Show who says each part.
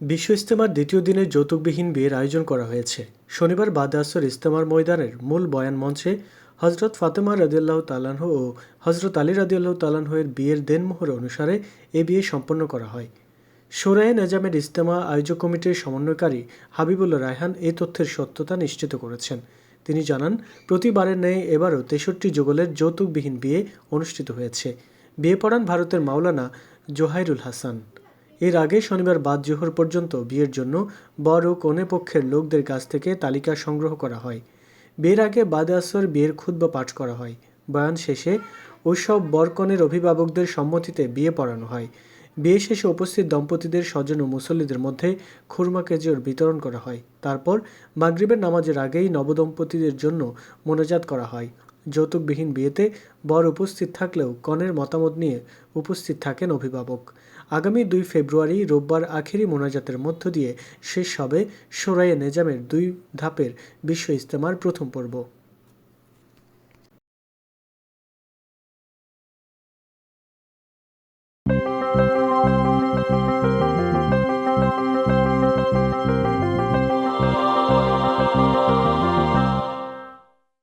Speaker 1: বিশ্ব ইস্তেমার দ্বিতীয় দিনে যৌতুকবিহীন বিয়ের আয়োজন করা হয়েছে। শনিবার বাদে আসর ইস্তেমার ময়দানের মূল বয়ান মঞ্চে হজরত ফাতেমা রাদিয়াল্লাহু তালাহ ও হজরত আলী রাদিয়াল্লাহু তালাহের বিয়ের দেনমোহর অনুসারে এ বিয়ে সম্পন্ন করা হয়। সোরায়ে নেজামের ইস্তেমা আয়োজক কমিটির সমন্বয়কারী হাবিবুল্লাহ রায়হান এই তথ্যের সত্যতা নিশ্চিত করেছেন। তিনি জানান, প্রতিবারের ন্যায় এবারও তেষট্টি যুগলের যৌতুকবিহীন বিয়ে অনুষ্ঠিত হয়েছে। বিয়ে পড়ান ভারতের মাওলানা জোহাইরুল হাসান। এর আগে শনিবার বাদ জোহর পর্যন্ত বিয়ের জন্য বর ও কনে পক্ষের লোকদের কাছ থেকে তালিকা সংগ্রহ করা হয়। বিয়ের আগে বাদে আসর বিয়ের খুতবা পাঠ করা হয়। বয়ান শেষে ওইসব বরকনের অভিভাবকদের সম্মতিতে বিয়ে পড়ানো হয়। বিয়ে শেষে উপস্থিত দম্পতিদের স্বজন ও মুসল্লিদের মধ্যে খুরমা কেজিওর বিতরণ করা হয়। তারপর মাগরিবের নামাজের আগেই নবদম্পতিদের জন্য মোনাজাত করা হয়। যৌতুকবিহীন বিয়েতে বর উপস্থিত থাকলেও কনের মতামত নিয়ে উপস্থিত থাকেন অভিভাবক। আগামী দুই ফেব্রুয়ারি রোববার আখেরি মোনাজাতের মধ্য দিয়ে শেষ হবে সোরাইয়ে নেজামের দুই ধাপের বিশ্ব ইজতেমার প্রথম পর্ব। thank you